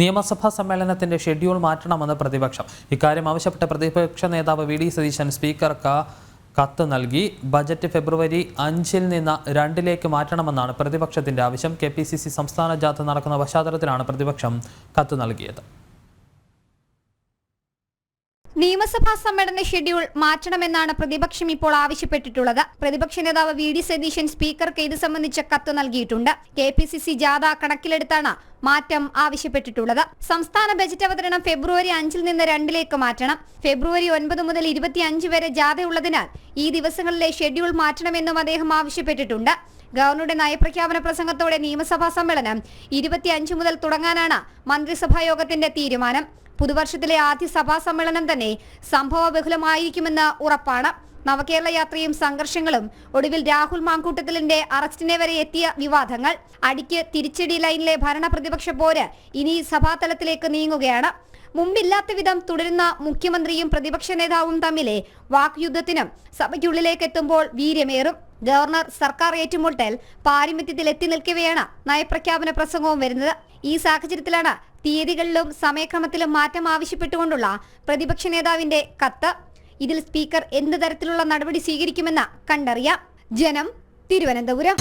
നിയമസഭാ സമ്മേളനത്തിന്റെ ഷെഡ്യൂൾ മാറ്റണമെന്ന് പ്രതിപക്ഷം. ഇക്കാര്യം ആവശ്യപ്പെട്ട പ്രതിപക്ഷ നേതാവ് വി ഡി സതീശൻ സ്പീക്കർക്ക് കത്ത് നൽകി. ബജറ്റ് ഫെബ്രുവരി അഞ്ചിൽ നിന്ന് രണ്ടിലേക്ക് മാറ്റണമെന്നാണ് പ്രതിപക്ഷത്തിന്റെ ആവശ്യം. കെ സംസ്ഥാന ജാഥ നടക്കുന്ന പശ്ചാത്തലത്തിലാണ് പ്രതിപക്ഷം കത്ത് നൽകിയത്. നിയമസഭാ സമ്മേളന ഷെഡ്യൂൾ മാറ്റണമെന്നാണ് പ്രതിപക്ഷം ഇപ്പോൾ ആവശ്യപ്പെട്ടിട്ടുള്ളത്. പ്രതിപക്ഷ നേതാവ് വി ഡി സതീശൻ സ്പീക്കർക്ക് ഇത് സംബന്ധിച്ച കത്ത് നൽകിയിട്ടുണ്ട്. കെ പി സി സി ജാഥ കണക്കിലെടുത്താണ് മാറ്റം ആവശ്യപ്പെട്ടിട്ടുള്ളത്. സംസ്ഥാന ബജറ്റ് അവതരണം ഫെബ്രുവരി അഞ്ചിൽ നിന്ന് രണ്ടിലേക്ക് മാറ്റണം. ഫെബ്രുവരി ഒൻപത് മുതൽ ഇരുപത്തിയഞ്ച് വരെ ജാഥയുള്ളതിനാൽ ഈ ദിവസങ്ങളിലെ ഷെഡ്യൂൾ മാറ്റണമെന്നും അദ്ദേഹം ആവശ്യപ്പെട്ടിട്ടുണ്ട്. ഗവർണറുടെ നയപ്രഖ്യാപന പ്രസംഗത്തോടെ നിയമസഭാ സമ്മേളനം ഇരുപത്തിയഞ്ച് മുതൽ തുടങ്ങാനാണ് മന്ത്രിസഭാ യോഗത്തിന്റെ തീരുമാനം. പുതുവർഷത്തിലെ ആദ്യ സഭാ സമ്മേളനം തന്നെ സംഭവ ബഹുലമായിരിക്കുമെന്ന് ഉറപ്പാണ്. നവകേരള യാത്രയും സംഘർഷങ്ങളും ഒടുവിൽ രാഹുൽ മാങ്കൂട്ടത്തിലിന്റെ അറസ്റ്റിനെ വരെ എത്തിയ വിവാദങ്ങൾ. അടിക്ക് തിരിച്ചടി ലൈനിലെ ഭരണ പ്രതിപക്ഷ പോര് ഇനി സഭാതലത്തിലേക്ക് നീങ്ങുകയാണ്. മുമ്പില്ലാത്ത വിധം തുടരുന്ന മുഖ്യമന്ത്രിയും പ്രതിപക്ഷ നേതാവും തമ്മിലെ വാക്യുദ്ധത്തിനും സഭയ്ക്കുള്ളിലേക്ക് എത്തുമ്പോൾ വീര്യമേറും. ഗവർണർ സർക്കാർ ഏറ്റുമുട്ടൽ പാരിമിത്യത്തിൽ എത്തി നിൽക്കവെയാണ് നയപ്രഖ്യാപന പ്രസംഗവും വരുന്നത്. ഈ സാഹചര്യത്തിലാണ് തീയതികളിലും സമയക്രമത്തിലും മാറ്റം ആവശ്യപ്പെട്ടുകൊണ്ടുള്ള പ്രതിപക്ഷ നേതാവിന്റെ കത്ത്. ഇതിൽ സ്പീക്കർ എന്ത് തരത്തിലുള്ള നടപടി സ്വീകരിക്കുമെന്ന് കണ്ടറിയാം. ജനം തിരുവനന്തപുരം.